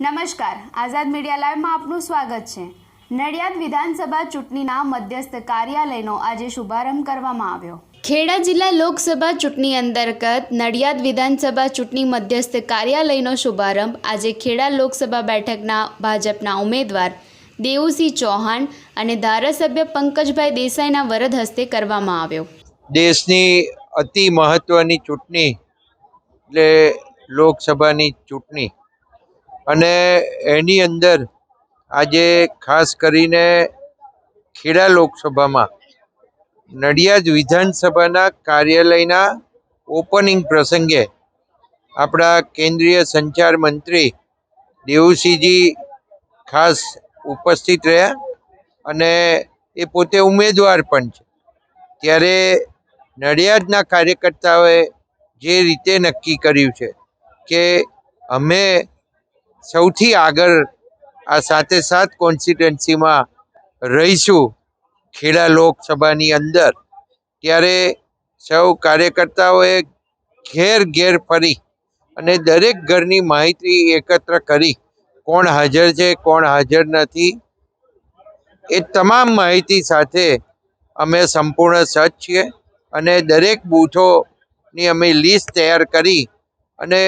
નમસ્કાર. આઝાદ મીડિયા લાઈવમાં આપનું સ્વાગત છે. નડિયાદ વિધાનસભા ચૂંટણીના મધ્યસ્થ કાર્યાલયનો આજે શુભારંભ કરવામાં આવ્યો. ખેડા જિલ્લા લોકસભા ચૂંટણી અંતર્ગત નડિયાદ વિધાનસભા ચૂંટણી મધ્યસ્થ કાર્યાલયનો શુભારંભ આજે ખેડા લોકસભા બેઠકના ભાજપના ઉમેદવાર દેવુસિંહ ચૌહાણ અને ધારાસભ્ય પંકજભાઈ દેસાઈના વરદ હસ્તે કરવામાં આવ્યો. દેશની અતિ મહત્ત્વની ચૂંટણી એટલે લોકસભાની ચૂંટણી અને એની અંદર આજે ખાસ કરીને ખેડા લોકસભામાં નડિયાદ વિધાનસભાના કાર્યાલયના ઓપનિંગ પ્રસંગે આપણા કેન્દ્રીય સંચાર મંત્રી દેવુસિંહજી ખાસ ઉપસ્થિત રહ્યા અને એ પોતે ઉમેદવાર પણ છે. ત્યારે નડિયાદના કાર્યકર્તાઓએ જે રીતે નક્કી કર્યું છે કે અમે સૌથી આગળ આ સાથે સાત કોન્સ્ટિટ્યુન્સીમાં રહીશું ખેડા લોકસભાની અંદર. ત્યારે સૌ કાર્યકર્તાઓએ ઘેર ઘેર ફરી અને દરેક ઘરની માહિતી એકત્ર કરી કોણ હાજર છે, કોણ હાજર નથી એ તમામ માહિતી સાથે અમે સંપૂર્ણ સજ્જ છીએ અને દરેક બૂથોની અમે લિસ્ટ તૈયાર કરી અને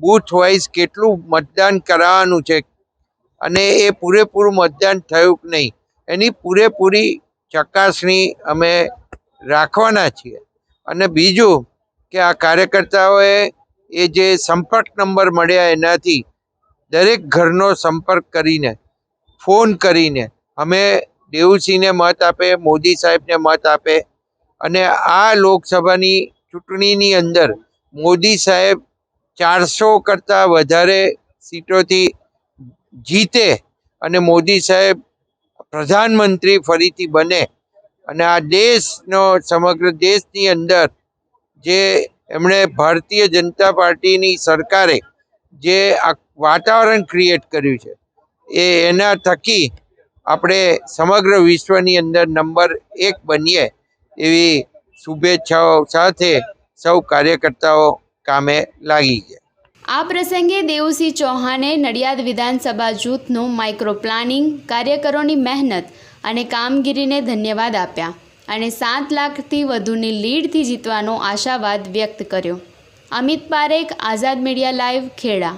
બૂથ વાઇઝ કેટલું મતદાન કરાવવાનું છે? અને એ પૂરેપૂરું મતદાન થયું કે નહીં? એની પૂરેપૂરી ચકાસણી અમે રાખવાના છીએ. અને બીજું કે આ કાર્યકર્તાઓએ એ જે સંપર્ક નંબર મળ્યા એનાથી દરેક ઘરનો સંપર્ક કરીને, ફોન કરીને અમે દેવુસિંહને મત આપે, મોદી સાહેબને મત આપે. અને આ લોકસભાની ચૂંટણીની અંદર મોદી સાહેબ ચારસો કરતાં વધારે સીટોથી જીતે અને મોદી સાહેબ પ્રધાનમંત્રી ફરીથી બને. અને આ દેશનો, સમગ્ર દેશની અંદર જે એમણે ભારતીય જનતા પાર્ટીની સરકારે જે આ વાતાવરણ ક્રિએટ કર્યું છે, એ એના થકી આપણે સમગ્ર વિશ્વની અંદર નંબર એક બનીએ એવી શુભેચ્છાઓ સાથે સૌ કાર્યકર્તાઓ કામે લાગી ગયા. આ પ્રસંગે દેવુસિંહ ચૌહાણે નડિયાદ વિધાનસભા જૂથનું માઇક્રો પ્લાનિંગ કાર્યકરોની મહેનત અને કામગીરીને ધન્યવાદ આપ્યા અને સાત લાખથી વધુની લીડથી જીતવાનો આશાવાદ વ્યક્ત કર્યો. Amit Parekh, Azad media live, Kheda.